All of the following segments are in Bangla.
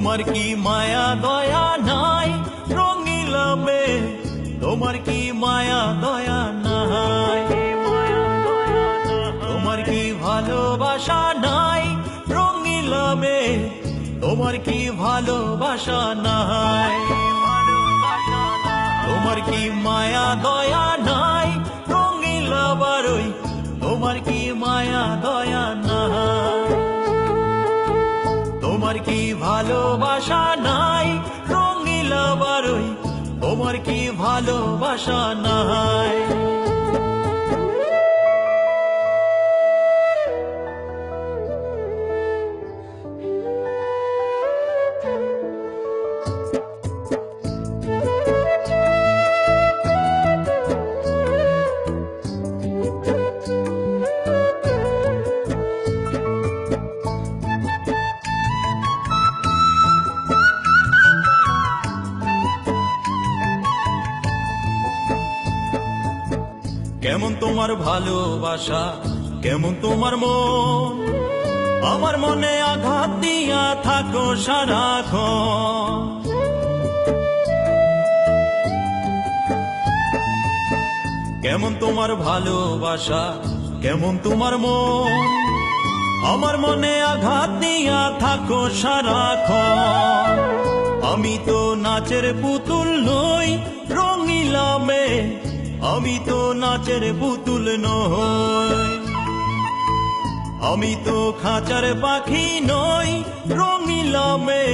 তোমার কি মায়া, দয়া নাই? রঙিলা মে তোমার কি মায়া, দয়া নাই? তোমার কি ভালোবাসা নাই? রঙিলা মে তোমার কি ভালোবাসা নাই? তোমার কি মায়া, দয়া নাই? রঙিলা বারই, তোমার কি মায়া, দয়া নাই? তোমার কি ভালোবাসা নাই? রঙিলা বারই তোমার কি ভালোবাসা নাই? কেমন তোমার ভালোবাসা, কেমন তোমার মন? আমার মনে আঘাত দিয়া থাকো সারাক্ষণ। কেমন তোমার ভালোবাসা, কেমন তোমার মন? আমার মনে আঘাত দিয়া থাকো সারাক্ষণ। আমি তো নাচের পুতুল নই, রঙিলা মে আমি তো নাচের পুতুল নই। আমি তো খাঁচার পাখি নই, রঙিলা মে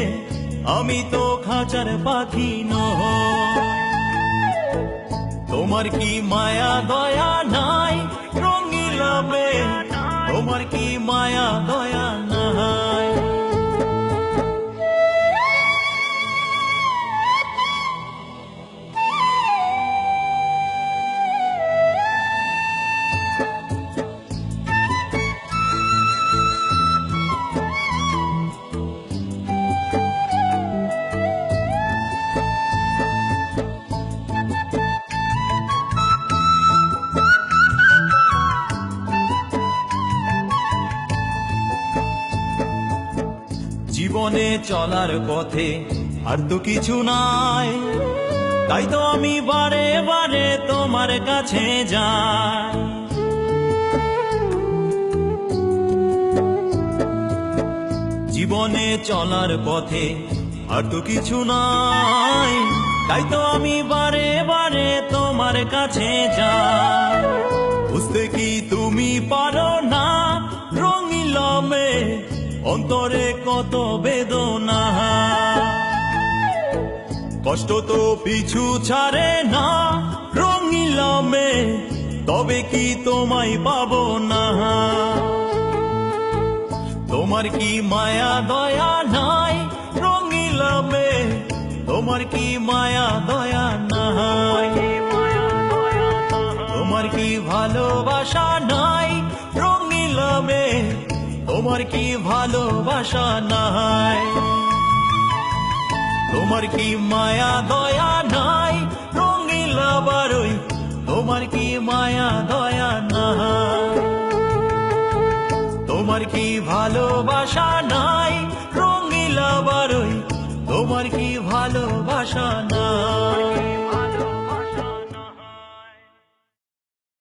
আমি তো খাঁচার পাখি নই। তোমার কি মায়া, দয়া নাই, রঙিলা মে তোমার কি মায়া, দয়া নাই জীবনে চলার পথে আর তো কিছু নাই। তাই তো আমি বারে বারে তোমার কাছে যাই। জীবনে চলার পথে আর তো কিছু নাই। তাই তো আমি বারে বারে তোমার কাছে যাই। বুঝতে কি তুমি পারো? অন্তরে কত বেদনা। কষ্ট তো পিছু ছাড়ে না রঙিলমে তবে কি তোমায় পাবো না? তোমার কি মায়া, দয়া নাই রঙিলমে তোমার কি মায়া, দয়া নাই? তোমার কি ভালোবাসা নাই? তোমার কি মায়া, দয়া নাই? রঙিলা বারই তোমার কি মায়া, দয়া নাই? তোমার কি ভালোবাসা নাই? রঙিলা বারই তোমার কি ভালোবাসা নাই?